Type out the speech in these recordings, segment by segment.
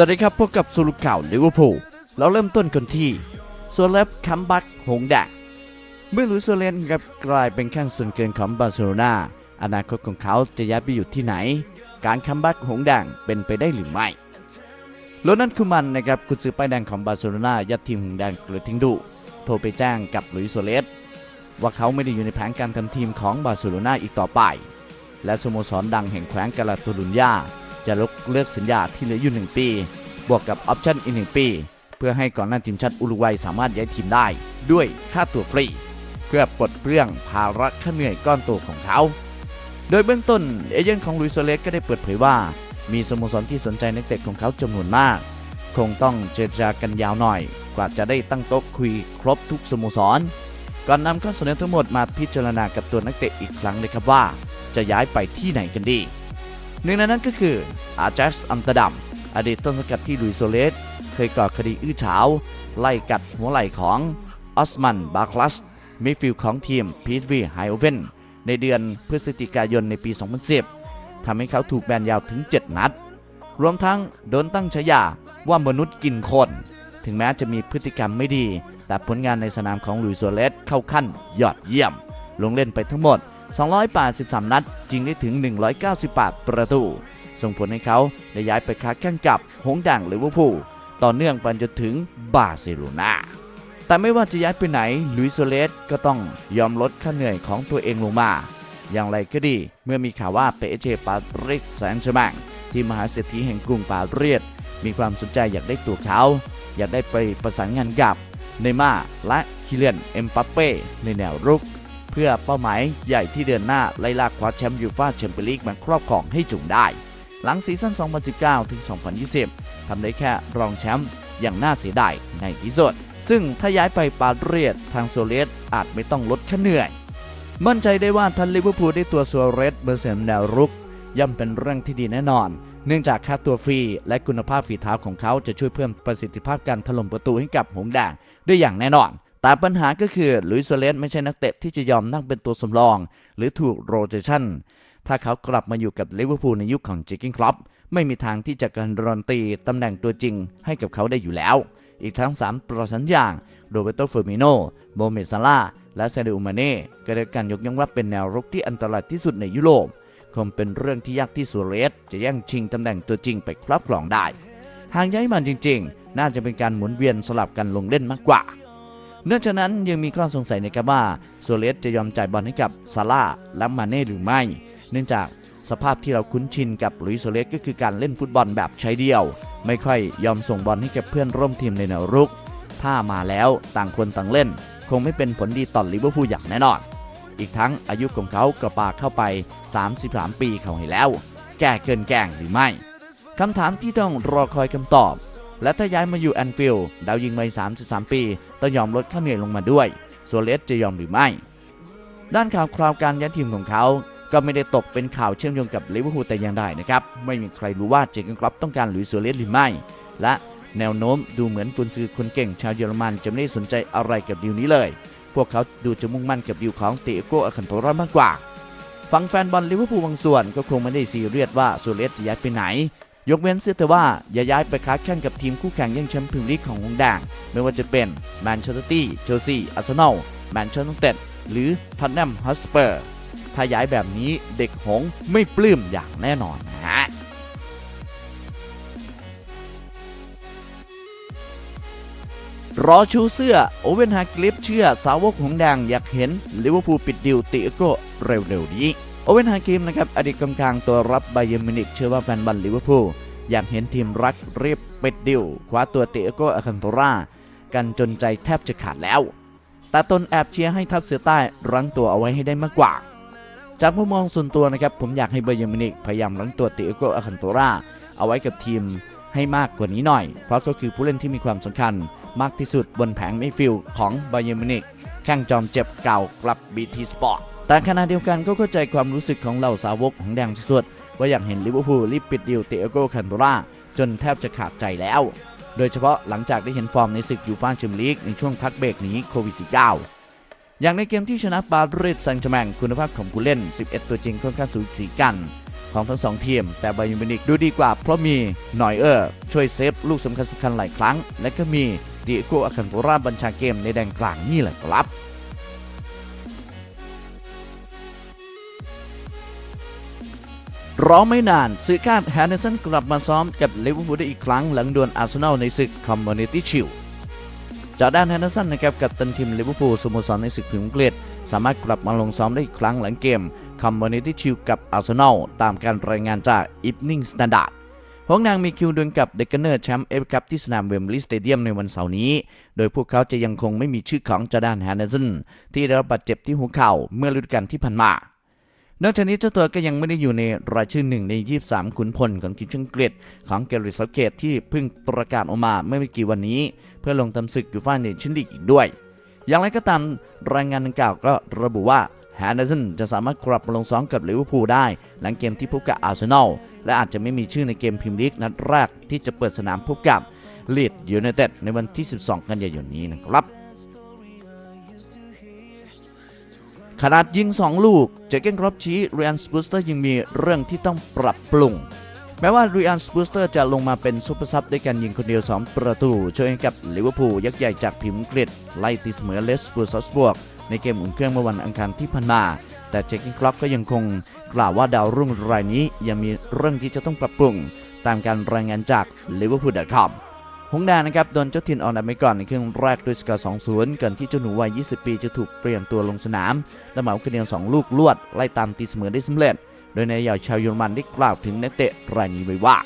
วัสดีครับพบกับสุรุข่าวลิเวอร์พูลเราเริ่มต้นกันที่โซเลฟคัมบักหงแดงเมื่อลุยส์โซเลนครับกลายเป็นข้างส่วนเกินของบาร์เซโลนาอนาคตของเขาจะย้ายไปอยู่ที่ไหน การคัมบักหงแดงเป็นไปได้หรือไม่โรนัลด์คูมันนะครับกุญซือป้ายแดงของบาร์เซโลนายัดทีมหงแดงกระทิ้งดุโทรไปแจ้งกับลุยส์โซเลสว่าเขาไม่ได้อยู่ในแผนการทำทีมของบาร์เซโลนาอีกต่อไป และสโมสรดังแห่งแขวงกาลาตูลุญญา จะลดเลิกสัญญาที่เหลืออยู่ 1 ปี บวกกับออปชั่นอีก 1 ปี เพื่อให้ก่อนหน้าทีมชาติอุรุกวัยสามารถย้ายทีมได้ ด้วยค่าตัวฟรี เพื่อปลดเปลื้องภาระค่าเหนื่อยก้อนโตของเขา โดยเบื้องต้นเอเจนต์ของลุยโซเลสก็ได้เปิดเผยว่า มีสโมสรที่สนใจนักเตะของเขาจำนวนมาก คงต้องเจรจากันยาวหน่อย กว่าจะได้ตั้งโต๊ะคุยครบทุกสโมสรก่อนนำข้อเสนอทั้งหมดมาพิจารณากับตัวนักเตะอีกครั้งเลยครับว่า จะย้ายไปที่ไหนกันดี หนึ่งในนั้นก็คืออาร์เจสอัมตดัมอดีตต้นสังกัดที่ลุยโซเลสเคยก่อคดีอื้อฉาว ไล่กัดหัวไหล่ของออสมันบาคลัสมิฟิลของทีมพีทวีไฮโอเวนในเดือนพฤศจิกายนในปี 2010 ทำให้เขาถูกแบนยาวถึง 7 นัด รวมทั้งโดนตั้งฉายาว่ามนุษย์กินคน ถึงแม้จะมีพฤติกรรมไม่ดี แต่ผลงานในสนามของลุยโซเลสเข้าขั้นยอดเยี่ยม ลงเล่นไปทั้งหมด 283 นัดยิงได้ถึง 198 ประตู ส่งผลให้เขาได้ย้ายไปค้าแข่งกับหงด่งลิเวอร์พูลต่อเนื่องไปจนถึงบาร์เซโลนาแต่ไม่ว่าจะย้ายไปไหนลุยโซเลสก็ต้องยอมลดค่าเหนื่อยของตัวเองลงมา อย่างไรก็ดี เมื่อมีข่าวว่าเปเจปาริสแซงต์แชร์แมงที่มหาเศรษฐีแห่งกรุงปารีสมีความสนใจอยากได้ตัวเขา อยากได้ไปประสานงานกับเนม่าและคิเลนเอ็มปัปเป้ในแนวรุก พื่อเป้าหมายใหญ่ที่เดินหน้าไล่ลากคว้าแชมป์ยูฟ่าแชมเปี้ยนลีกมาครอบครองให้จุงได้ หลังซีซั่น 2019 ถึง 2020 ทำได้แค่รองแชมป์อย่างน่าเสียดายในที่สุด ซึ่งถ้าย้ายไปปารีสทางโซเลสอาจไม่ต้องลดค่าเหนื่อย มั่นใจได้ว่าทันลิเวอร์พูลได้ตัวโซเรสเบอร์เซนแนวรุกย่อมเป็นเรื่องที่ดีแน่นอน เนื่องจากค่าตัวฟรีและคุณภาพฝีเท้าของเขาจะช่วยเพิ่มประสิทธิภาพการถล่มประตูให้กับหงส์แดงได้อย่างแน่นอน แต่ปัญหาก็คือลุยส์โซเลสไม่ใช่นักเตะที่จะยอมนั่งเป็นตัวสำรอง หรือถูกโรเตชันถ้าเขากลับมาอยู่กับลิเวอร์พูลในยุคของจิกกิ้งคลับไม่มีทางที่จะการันตีตำแหน่งตัวจริงให้กับเขาได้อยู่แล้ว อีกทั้ง 3 ประสัญญางโรเบโตเฟอร์มิโนโมเมซาลาและเซเดอุมาเน่ก็ได้การยกย่องว่าเป็นแนวรุกที่อันตรายที่สุดในยุโรปคงเป็นเรื่องที่ยากที่สุเรสจะแย่งชิงตำแหน่งตัวจริงไปครอบครองได้ หากย้ายมันจริงๆ น่าจะเป็นการหมุนเวียนสลับกันลงเล่นมากกว่า เนื่องจากนั้นยังมีข้อสงสัยในครับว่าโซเลสจะยอมจ่ายบอลให้กับซาร่าและมาเน่หรือไม่ เนื่องจากสภาพที่เราคุ้นชินกับลุยโซเลสก็คือการเล่นฟุตบอลแบบใช้เดียว ไม่ค่อยยอมส่งบอลให้กับเพื่อนร่วมทีมในแนวรุก ถ้ามาแล้วต่างคนต่างเล่น คงไม่เป็นผลดีต่อลิเวอร์พูลอย่างแน่นอน อีกทั้งอายุของเขาก็ปาเข้าไป 33 ปีเขาให้แล้ว แก่เกินแกล้งหรือไม่คำถามที่ต้องรอคอยคำตอบ และถ้าย้ายมาอยู่แอนฟิลด์ดาวยิงวัย33 ปีต้องยอมลดค่าเหนื่อยลงมาด้วยโซเลสจะยอมหรือไม่ ด้านข่าวคราวการย้ายทีมของเขา ก็ไม่ได้ตกเป็นข่าวเชื่อมโยงกับลิเวอร์พูลแต่อย่างใดนะครับ ไม่มีใครรู้ว่าเจเกนคลับต้องการหลุยส์โซเลสหรือไม่ และแนวโน้มดูเหมือนกุนซือคนเก่งชาวเยอรมันจะไม่ได้สนใจอะไรกับดีลนี้เลย พวกเขาดูจะมุ่งมั่นกับดีลของเตโกอาคันโตรามากกว่าฟังแฟนบอลลิเวอร์พูลบางส่วนก็คงไม่ได้ซีเรียสว่าโซเลสจะย้ายไปไหน ยกเว้นเสียแต่ว่าอย่าย้ายไปค้าแข่งกับทีมคู่แข่งแย่งแชมป์พรีเมียร์ลีกของวงแดงไม่ว่าจะเป็นแมนเชสเตอร์ซิตี้เชลซีอาร์เซนอลแมนเชสเตอร์ยูไนเต็ดหรือท็อตแนมฮอสเปอร์ถ้าย้ายแบบนี้เด็กหงไม่ปลื้มอย่างแน่นอนนะฮะรอชูเสื้อโอเวนฮากลิฟเชื่อสาวกหงแดงอยากเห็นลิเวอร์พูลปิดดิวติอโกเร็วๆนี้ โอเวนฮากิมนะครับอดีตกองกลางตัวรับไบเยมินิกเชื่อว่าแฟนบอลลิเวอร์พูลอยากเห็นทีมรักเรียบปิดดิวคว้าตัวติโก้อาคันโตรากันจนใจแทบจะขาดแล้ว แต่ตนแอบเชียร์ให้ทัพเสือใต้รั้งตัวเอาไว้ให้ได้มากกว่า จากมุมมองส่วนตัวนะครับผมอยากให้ไบเยมินิกพยายามรั้งตัวติโก้อาคันโตราเอาไว้กับทีมให้มากกว่านี้หน่อย เพราะก็คือผู้เล่นที่มีความสำคัญมากที่สุดบนแผงมิดฟิลของไบเยมินิกแข้งจอมเจ็บเก่ากลับบีทีสปอร์ต แต่ขณะเดียวกันก็เข้าใจความรู้สึกของเหล่าสาวกของแดงสุดๆว่าอยากเห็นลิเวอร์พูลรีบปิดดีลเตโกคันโตราจนแทบจะขาดใจแล้ว โดยเฉพาะหลังจากได้เห็นฟอร์มในศึกยูฟ่าแชมเปี้ยนลีกในช่วงพักเบรกนี้โควิด -19 อย่างในเกมที่ชนะปารีสแซงต์แชแมงคุณภาพของผู้เล่น 11 ตัวจริงค่อนข้างสูสีกัน ของทั้งสองทีม แต่บาเยิมินิกดูดีกว่าเพราะมีหน่อยเออร์ช่วยเซฟลูกสำคัญสำคัญหลายครั้ง และก็มีดิเอโกอาคันโบราบัญชาเกมในแดนกลางนี่แหละครับ รอไม่นานซื้อคาดแฮนเดอร์สันกลับมาซ้อมกับลิเวอร์พูลได้อีกครั้งหลังดวลอาร์เซนอลในศึกคอมมูนิตี้ชิลจากด้านแฮนเดอร์สันนะครับกับตันทีมลิเวอร์พูลสโมสรในศึกพิมพ์อังกฤษสามารถกลับมาลงซ้อมได้อีกครั้งหลังเกมคอมมูนิตี้ชิลกับอาร์เซนอลตามการรายงานจากอีฟนิ่งสแตนดาร์ดพวกนางมีคิวดวลกับเดกเนอร์แชมป์เอฟคัพที่สนามเวมบลีย์สเตเดียมในวันเสาร์นี้ โดยพวกเขาจะยังคงไม่มีชื่อของจอร์แดนแฮนเดอร์สันที่ได้รับบาดเจ็บที่หัวเข่าเมื่อฤดูกาลที่ผ่านมา นอกจากนี้เจ้าตัวก็ยังไม่ได้อยู่ในรายชื่อหนึ่งใน 23 ขุนพลของทีมชังกฤษของเกริสเกตที่เพิ่งประกาศออกมาเมื่อไม่กี่วันนี้ เพื่อลงทำศึกยูฟ่าเนชั่นลีกอีกด้วย อย่างไรก็ตามรายงานดังกล่าวก็ระบุว่าแฮนเดอร์สันจะสามารถกลับมาลงซ้อมกับลิเวอร์พูลได้ หลังเกมที่พบกับอาร์เซนอลและอาจจะไม่มีชื่อในเกมพรีเมียร์ลีกนัดแรกที่จะเปิดสนามพบกับลีดยูไนเต็ดในวันที่ 12 กันยายนนี้นะครับขนาดยิง 2 ลูก เจเกนครอปชี้เรียนสปูสเตอร์ยังมีเรื่องที่ต้องปรับปรุง แม้ว่าเรียนสปูสเตอร์จะลงมาเป็นซุปเปอร์ซับด้วยการยิงคนเดียว 2 ประตูช่วยกับลิเวอร์พูลยักษ์ใหญ่จากพิมพ์อังกฤษไล่ตีเสมอเลสปูซัสบวกในเกมอุ่นเครื่องเมื่อวันอังคารที่ผ่านมา แต่เจเกนครอปก็ยังคงกล่าวว่าดาวรุ่งรายนี้ยังมีเรื่องที่จะต้องปรับปรุง ตามการรายงานจาก liverpool.com หงดงนะครับโดนเจ้าถิ่นออกนำไปก่อนในครึ่งแรกด้วยสกอร์ 2-0 ก่อนที่เจ้าหนูวัย 20 ปีจะถูกเปลี่ยนตัวลงสนาม และเหมาคะแนน2ลูกลวด ไล่ตามตีเสมอได้สำเร็จ โดยนายใหญ่ชาวเยอรมันได้กล่าวถึงนักเตะรายนี้ไว้ว่า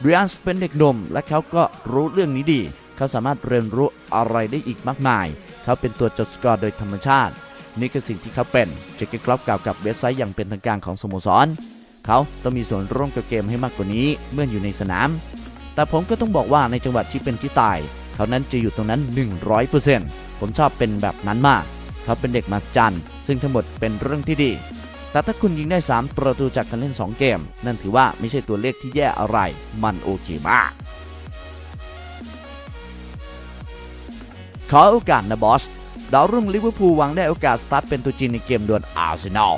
เรียนสเป็นเด็กหนุ่มและเขาก็รู้เรื่องนี้ดี เขาสามารถเรียนรู้อะไรได้อีกมากมาย เขาเป็นตัวจดสกอร์โดยธรรมชาติ นี่คือสิ่งที่เขาเป็นเจคเกกรอบกล่าวกับเว็บไซต์อย่างเป็นทางการของสโมสร เขาต้องมีส่วนร่วมกับเกมให้มากกว่านี้เมื่ออยู่ในสนาม แต่ผมก็ต้องบอกว่าในจังหวัดที่เป็นที่ตาย เขานั้นจะอยู่ตรงนั้น 100%ผมชอบเป็นแบบนั้นมาก เขาเป็นเด็กมาจันซึ่งทั้งหมดเป็นเรื่องที่ดี แต่ถ้าคุณยิงได้ 3 ประตูจากการเล่น 2 เกม นั่นถือว่าไม่ใช่ตัวเลขที่แย่อะไร มันโอเคมาก ขอโอกาสนะบอสดาวรุ่งลิเวอร์พูลหวังได้โอกาสสตาร์ทเป็นตัวจริงในเกมดวลอาร์เซนอล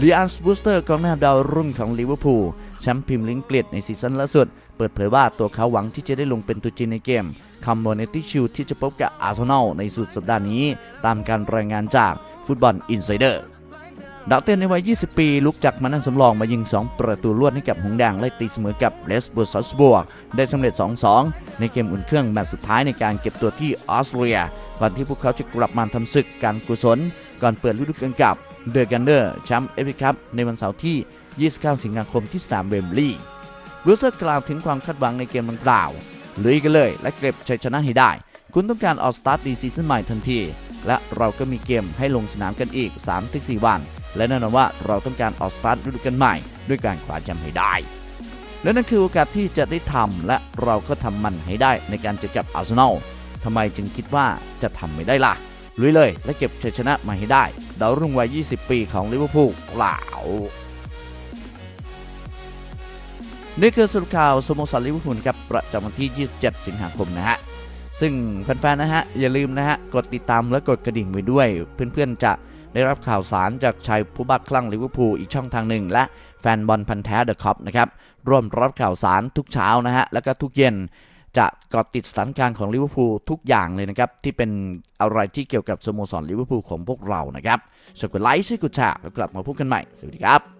ลีอันสบูสเตอร์กองหน้าดาวรุ่งของลิเวอร์พูลแชมป์พรีเมียร์ลีกอังกฤษในซีซั่นล่าสุด เปิดเผยว่าตัวเขาหวังที่จะได้ลงเป็นตัวจริงในเกมคอมโมูนิตี้ชิลที่จะพบกับอาร์เซนอลในสุดสัปดาห์นี้ ตามการรายงานจากฟุตบอลอินไซเดอร์ดาวเต้นในวัย 20 ปี ลุกจากมานั่งสำรองมายิง 2 ประตูลวดให้กับหงแดงไล่ตีเสมอกับเลสเบอร์ซัสบวก ได้สำเร็จ 2-2 ในเกมอุ่นเครื่องแมตช์สุดท้ายในการเก็บตัวที่ออสเตรีย ก่อนที่พวกเขาจะกลับมาทำศึกการกุศล ก่อนเปิดฤดูกาลกับเดอะกันเดอร์แชมป์เอฟเอคัพในวันเสาร์ที่ 29 สิงหาคมที่สนามเวมบลีย์ บรูเซอร์กล่าวถึงความคาดหวังในเกมดังกล่าวลุยกันเลย และเก็บชัยชนะให้ได้ คุณต้องการออกสตาร์ทดีซีซั่นใหม่ทันที และเราก็มีเกมให้ลงสนามกันอีก 3-4 วัน และแน่นอนว่าเราต้องการออกสตาร์ทฤดูกาลใหม่ ด้วยการคว้าแชมป์ให้ได้ และนั่นคือโอกาสที่จะได้ทำและเราก็ทำมันให้ได้ในการเจอกับอาร์เซนอลทำไมจึงคิดว่าจะทำไม่ได้ล่ะลุยเลย และเก็บชัยชนะมาให้ได้ดาวรุ่งวัย 20 ปีของลิเวอร์พูลกล่าว นี่คือสรุปข่าวสโมสรลิเวอร์พูลครับประจำวันที่ 27 สิงหาคมนะฮะ ซึ่งแฟนๆนะฮะ อย่าลืมนะฮะ กดติดตามและกดกระดิ่งไว้ด้วย เพื่อนๆจะได้รับข่าวสารจากชายผู้บ้าคลั่งลิเวอร์พูลอีกช่องทางหนึ่ง และแฟนบอลพันธ์แท้เดอะคอปนะครับร่วมรับข่าวสารทุกเช้านะฮะแล้วก็ทุกเย็นจะเกาะติดสถานการณ์ของลิเวอร์พูลทุกอย่างเลยนะครับ ที่เป็นอะไรที่เกี่ยวกับสโมสรลิเวอร์พูลของพวกเรานะครับช่วยกดไลค์ช่วยกดแชร์แล้วกลับมาพบกันใหม่ สวัสดีครับ